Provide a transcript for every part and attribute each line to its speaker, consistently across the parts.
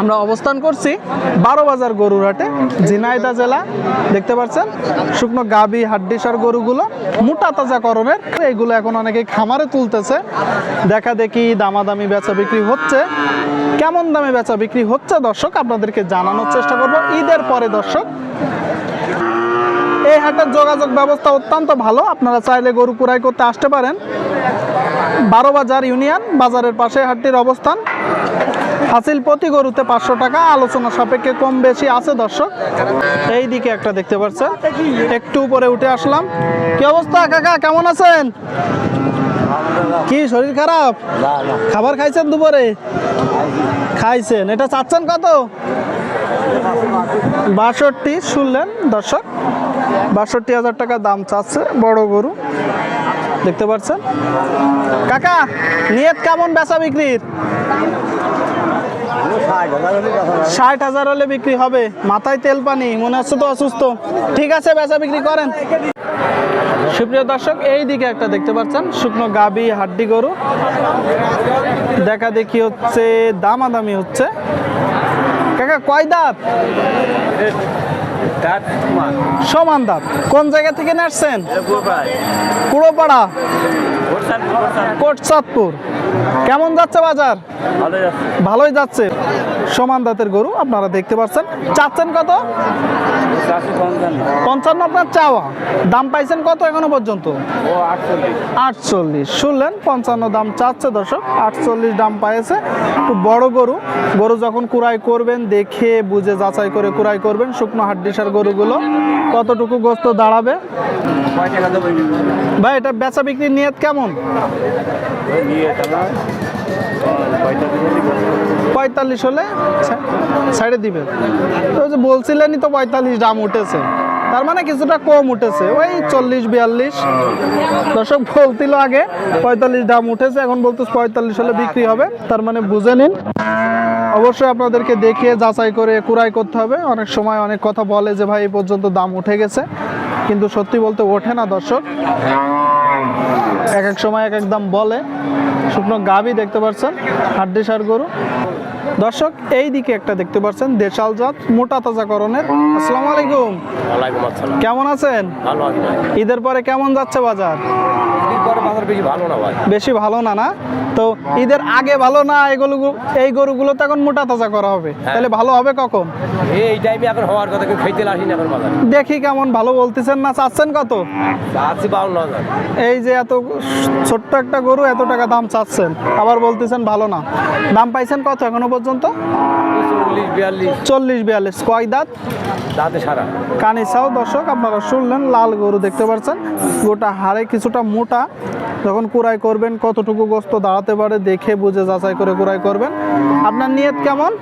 Speaker 1: আমরা অবস্থান করছি বারো বাজার গরুর হাটে ঝিনাইদা জেলা। দেখতে পাচ্ছেন, শুকনো গাবি, হাড্ডিসার গরুগুলো মোটা তাজা করণের এগুলো এখন অনেকে খামারে তুলতেছে। দেখা দেখি দামাদামি বেচা বিক্রি হচ্ছে। কেমন দামে বেচা বিক্রি হচ্ছে দর্শক? আপনাদেরকে জানানোর চেষ্টা করব। ঈদের পরে দর্শক। এই হাটের যোগাযোগ ব্যবস্থা অত্যন্ত ভালো। আপনারা চাইলে গরু কুড়াই করতে আসতে পারেন। বারো বাজার ইউনিয়ন বাজারের পাশে হাটটির অবস্থান। হাসিল প্রতি গরুতে পাঁচশো টাকা আলোচনা সাপেক্ষে কম বেশি আছে দর্শক। এই দিকে একটা দেখতে পাচ্ছেন। একটু উপরে উঠে আসলাম। কি অবস্থা কাকা? কেমন আছেন? কি শরীর খারাপ? খাবার খাইছেন দুপুরে? খাইছেন। এটা চাচ্ছেন কত? বাষট্টি শুনলেন, দর্শক। বাষট্টি হাজার টাকা দাম চাচ্ছে বড় গরু। দেখতে পাচ্ছেন? কাকা, নিয়ত কেমন বেচা বিক্রির ষাট হাজার হলে বিক্রি হবে। মাথায় তেল পানি, মনে হচ্ছে তো অসুস্থ। ঠিক আছে, বেচা বিক্রি করেন। সুপ্রিয় দর্শক, এই দিকে একটা দেখতে পাচ্ছেন, শুকনো গাবি হাড্ডি গরু। দেখা দেখি হচ্ছে, দামাদামি হচ্ছে। কয় দাঁত? সমান। দাঁত। কোন জায়গা থেকে নাচছেন? কুড়োপাড়া। কোটচাঁদপুর কেমন যাচ্ছে বাজার? ভালোই যাচ্ছে। সমান দাঁতের গরু, আপনারা দেখতে পাচ্ছেন। চাচ্ছেন কত? পঞ্চান্ন আপনার চাওয়া। দাম পাইছেন কত এখনও পর্যন্ত? আটচল্লিশ। শুনলেন, পঞ্চান্ন দাম চাচ্ছে দর্শক, আটচল্লিশ দাম পাইছে। একটু বড় গরু। গরু যখন কুড়াই করবেন, দেখে, বুঝে, যাচাই করে কুড়াই করবেন, শুকনো হাড্ডিসার গরুগুলো কতটুকু গোস্ত দাঁড়াবে? ভাই, এটা বেচা বিক্রির নিয়ত কেমন? পঁয়তাল্লিশ হলে সাইডে দিবে। তো যে বলছিলেনই তো পঁয়তাল্লিশ দাম উঠেছে। তার মানে কিছুটা কম উঠেছে। ওই চল্লিশ, বিয়াল্লিশ। দর্শক বলছিল আগে পঁয়তাল্লিশ দাম উঠেছে, এখন বলতে পঁয়তাল্লিশ হলে বিক্রি হবে। তার মানে বুঝে নিন। অবশ্যই আপনাদেরকে দেখে যাচাই করে কুড়াই করতে হবে। অনেক সময় অনেক কথা বলে যে ভাই, এই পর্যন্ত দাম উঠে গেছে। কিন্তু সত্যি বলতে ওঠে না দর্শক। এক এক সময় এক এক দাম বলে। শুকনো গাবি দেখতে পাচ্ছেন হাড্ডি সার গরু। দর্শক এই দিকে একটা দেখতে পাচ্ছেন দেশাল জাত মোটা তাজাকরণের আসসালামু আলাইকুম।
Speaker 2: ওয়ালাইকুম আসসালাম।
Speaker 1: কেমন আছেন?
Speaker 2: ভালো আছি
Speaker 1: ঈদের পরে কেমন যাচ্ছে বাজার?
Speaker 2: বেশি ভালো না ভাই?
Speaker 1: বেশি ভালো না না? তো ঈদের আগে ভালো না এগুলো এই গরুগুলো তো এখন মোটা তাজা করা হবে। তাহলে ভালো হবে কখন?
Speaker 2: এই টাইমে এখন হওয়ার কথা কেউ খেতে আসি না এখন বাজারে।
Speaker 1: দেখি কেমন ভালো বলতেছেন না চাচ্ছেন কত?
Speaker 2: আছি বাউন্ন হাজার।
Speaker 1: এই যে এত ছোট্ট একটা গরু এত টাকা দাম চাচ্ছেন। আবার বলতেছেন ভালো না। দাম পাইছেন কত এখনও পর্যন্ত?
Speaker 2: চল্লিশ বিয়াল্লিশ।
Speaker 1: চল্লিশ বিয়াল্লিশ। কয় দাঁত?
Speaker 2: দাঁতে সারা।
Speaker 1: কানিসাও দর্শক আপনারা শুনলেন লাল গরু দেখতে পাচ্ছেন। গোটা হাড়ে কিছুটা মোটা। যখন কুড়াই করবেন কতটুকু গোস্ত দাঁড়াতে পারে দেখে বুঝে যাচাই করে কুড়াই করবেন। আপনার নিয়ত কেমন?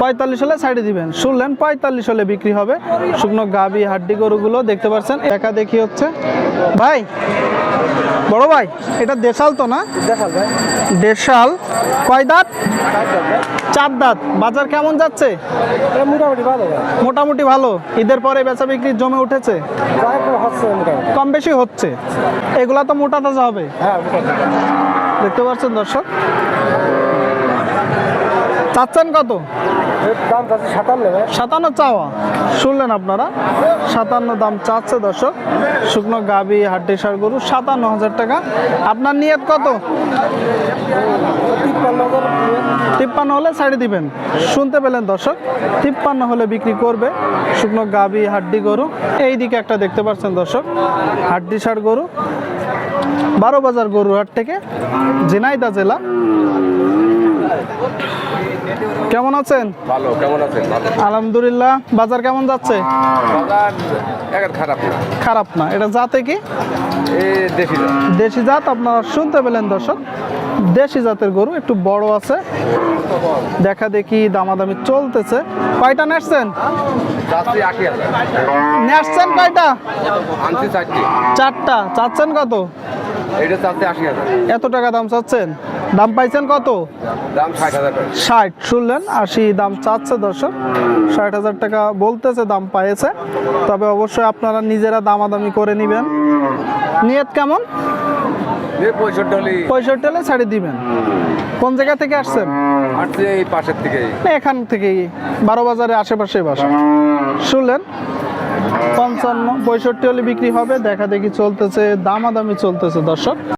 Speaker 2: পঁয়তাল্লিশ
Speaker 1: হলে। সাইডে দিবেন। শুনলেন পঁয়তাল্লিশ হলে বিক্রি হবে। শুকনো গাবি হাড্ডি গরুগুলো দেখতে পাচ্ছেন একা দেখি হচ্ছে। ভাই বড় ভাই এটা দেশাল তো না?
Speaker 2: ভাই।
Speaker 1: দেশাল। কয় দাঁত? চার দাঁত বাজার কেমন যাচ্ছে?
Speaker 2: মোটামুটি ভালো
Speaker 1: মোটামুটি ভালো। ঈদের পরে বেচা বিক্রি জমে উঠেছে? কম বেশি হচ্ছে। এগুলা তো মোটা তাজা হবে।
Speaker 2: হ্যাঁ
Speaker 1: দেখতে পাচ্ছেন দর্শক? চাচ্ছেন কত?
Speaker 2: সাতান্ন
Speaker 1: চাওয়া। শুনলেন আপনারা? সাতান্ন দাম চাচ্ছে দর্শক। শুকনো গাবি হাড্ডি সার গরু সাতান্ন হাজার টাকা। আপনার নিয়ত কত? তিপ্পান্ন হলে ছাড়ি দিবেন। শুনতে পেলেন দর্শক তিপ্পান্ন হলে বিক্রি করবে শুকনো গাবি হাড্ডি গরু। এই দিকে একটা দেখতে পাচ্ছেন দর্শক হাড্ডি সার গরু। বারো বাজার গরুহাট থেকে ঝিনাইদা জেলা। কেমন আছেন?
Speaker 2: ভালো কেমন আছেন?
Speaker 1: আলহামদুলিল্লাহ বাজার কেমন যাচ্ছে?
Speaker 2: খারাপ না।
Speaker 1: খারাপ না এটা জাতে কি?
Speaker 2: দেশি
Speaker 1: দেশি জাত আপনারা শুনতে পেলেন দর্শক। দেশি জাতের গরু একটু বড় আছে। দেখা দেখি দামাদামি চলতেছে। কয়টা নেসছেন নেসছেন কয়টা?
Speaker 2: চারটা।
Speaker 1: চাচ্ছেন কত?
Speaker 2: আশি হাজার।
Speaker 1: এত টাকা দাম চাচ্ছেন? দাম পাইছেন কত?
Speaker 2: দাম ষাট
Speaker 1: শুনলেন? আশি দাম চাচ্ছে দর্শক। ষাট হাজার টাকা বলতেছে দাম পাইছে তবে অবশ্যই আপনারা নিজেরা দামাদামি করে নেবেন। নিয়ত কেমন?
Speaker 2: পঁয়ষট্টি হলে
Speaker 1: ছাড়ি দিবেন। কোন জায়গা থেকে আসছেন?
Speaker 2: আসছে এই পাশের থেকে
Speaker 1: এখান থেকেই। বারো বাজারের আশেপাশে বাসা। শুনলেন? পঞ্চান্ন পঁয়ষট্টি হলে বিক্রি হবে। দেখা দেখি চলতেছে দামাদামি চলতেছে দর্শক।